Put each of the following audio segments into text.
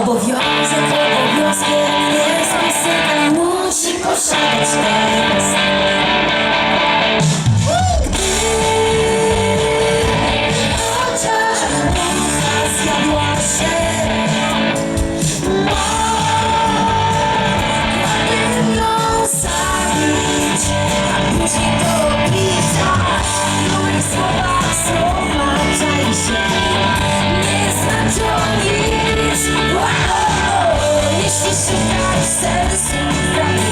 Oh yeah. Zamieni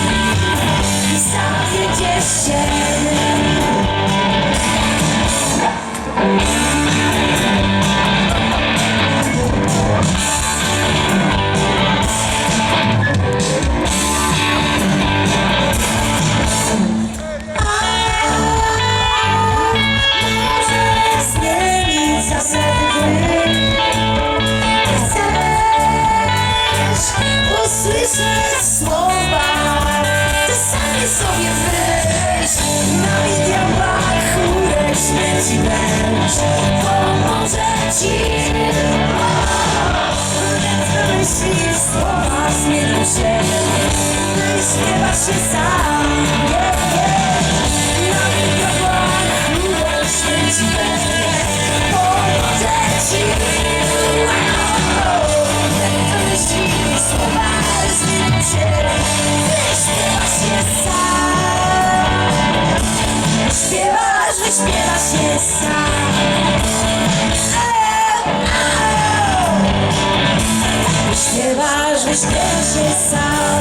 i zawiedziesz się. Może słowa, to sami sobie weź. Na diabłach chmurę śmierci wręcz pomoże ci. Więc wymyślisz słowa, się, no i śpiewasz się sam. Śpiewasz, wyśpiewasz się sam